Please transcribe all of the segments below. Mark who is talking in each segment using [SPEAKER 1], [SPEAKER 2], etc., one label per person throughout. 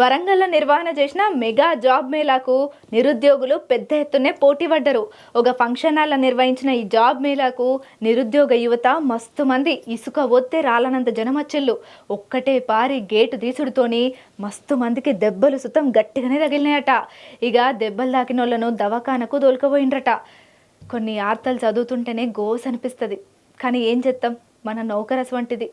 [SPEAKER 1] వరంగల్లో నిర్వహణ చేసిన మెగా జాబ్ మేళాకు నిరుద్యోగులు పెద్ద ఎత్తునే పోటీ పడ్డరు ఒక ఫంక్షన్ హాల్లో నిర్వహించిన ఈ జాబ్ మేళాకు నిరుద్యోగ యువత మస్తు మంది ఇసుక ఒత్తే రాలనంత జనమచ్చిళ్ళు ఒక్కటే పారి గేటు తీసుడుతోని మస్తు మందికి దెబ్బలు సుతం గట్టిగానే తగిలినాయట. ఇక దెబ్బలు తాకిన వాళ్ళను దవాఖానకు దోలుకపోయిండ్రట. కొన్ని వార్తలు చదువుతుంటేనే గోస్ అనిపిస్తుంది కానీ ఏం చేస్తాం మన నౌకరస్ వంటిది.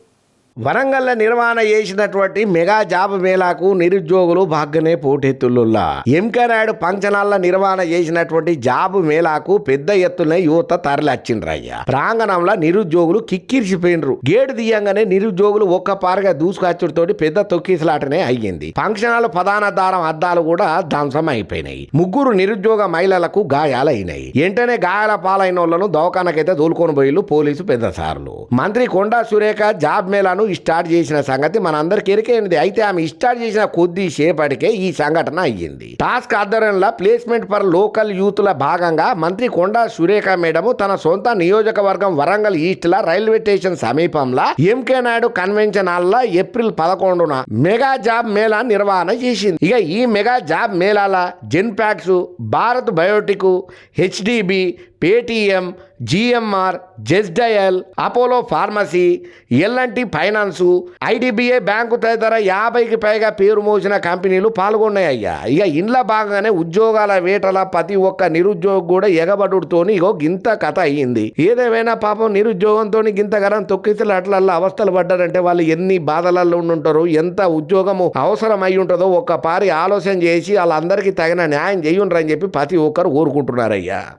[SPEAKER 2] వరంగల్ల నిర్వహణ చేసినటువంటి మెగా జాబ్ మేళాకు నిరుద్యోగులు భాగ్యనే పోటెత్తులుల్లా. ఎంకే నాయుడు పంచనాల నిర్వహణ చేసినటువంటి జాబ్ మేళాకు పెద్ద ఎత్తున యువత తరలిచ్చిండ్రయ్య. ప్రాంగణంలో నిరుద్యోగులు కిక్కిరిసిపోయినరు గేటు తీయంగానే నిరుద్యోగులు ఒక్క పారగా దూసుకొచ్చుడితోటి పెద్ద తొక్కిసలాటనే అయ్యింది. ఫంక్షన్ ప్రధాన దారం అద్దాలు కూడా ధ్వంసం అయిపోయినాయి. ముగ్గురు నిరుద్యోగ మహిళలకు గాయాలైనాయి. వెంటనే గాయాల పాలైన వాళ్ళను దవాఖానకైతే తోలుకొని పోయిలు పోలీసు పెద్ద సార్లు. మంత్రి కొండా సురేఖ జాబ్ మేళాను స్టార్ట్ చేసిన సంగతి మనందరికి ఎరికైనది అయితే ఆమె స్టార్ట్ చేసిన కొద్ది సేపటికే ఈ సంఘటన అయ్యింది. టాస్క్ ఆధ్వర్యంలో ప్లేస్మెంట్ ఫర్ లోకల్ యూత్ ల భాగంగా మంత్రి కొండా సురేఖ మేడము తన సొంత నియోజకవర్గం వరంగల్ ఈస్ట్ లా రైల్వే స్టేషన్ సమీపంలో MK Naidu convention hall April పదకొండున మెగా జాబ్ మేళా నిర్వహణ చేసింది. ఇక ఈ mega job మేళాల Genpact Bharat biotech HDB Paytm GMR Justdial Apollo pharmacy L and T finance IDBI bank తదితర యాభైకి పైగా పేరు మోసిన కంపెనీలు పాల్గొన్నాయ్యా. ఇక ఇండ్ల భాగంగానే ఉద్యోగాల వేటల ప్రతి ఒక్క నిరుద్యోగి కూడా ఎగబడుతోని ఇగో గింత కథ అయ్యింది. ఏదేమైనా పాపం నిరుద్యోగంతో గింతగరం తొక్కిసలు అట్లల్లో అవస్థలు పడ్డారంటే వాళ్ళు ఎన్ని బాధలలో ఉండుంటారు ఎంత ఉద్యోగము అవసరం అయి ఉంటుందో ఒక్క పారి ఆలోచన చేసి వాళ్ళందరికీ తగిన న్యాయం చేయుండ్రని చెప్పి ప్రతి ఒక్కరు కోరుకుంటున్నారయ్యా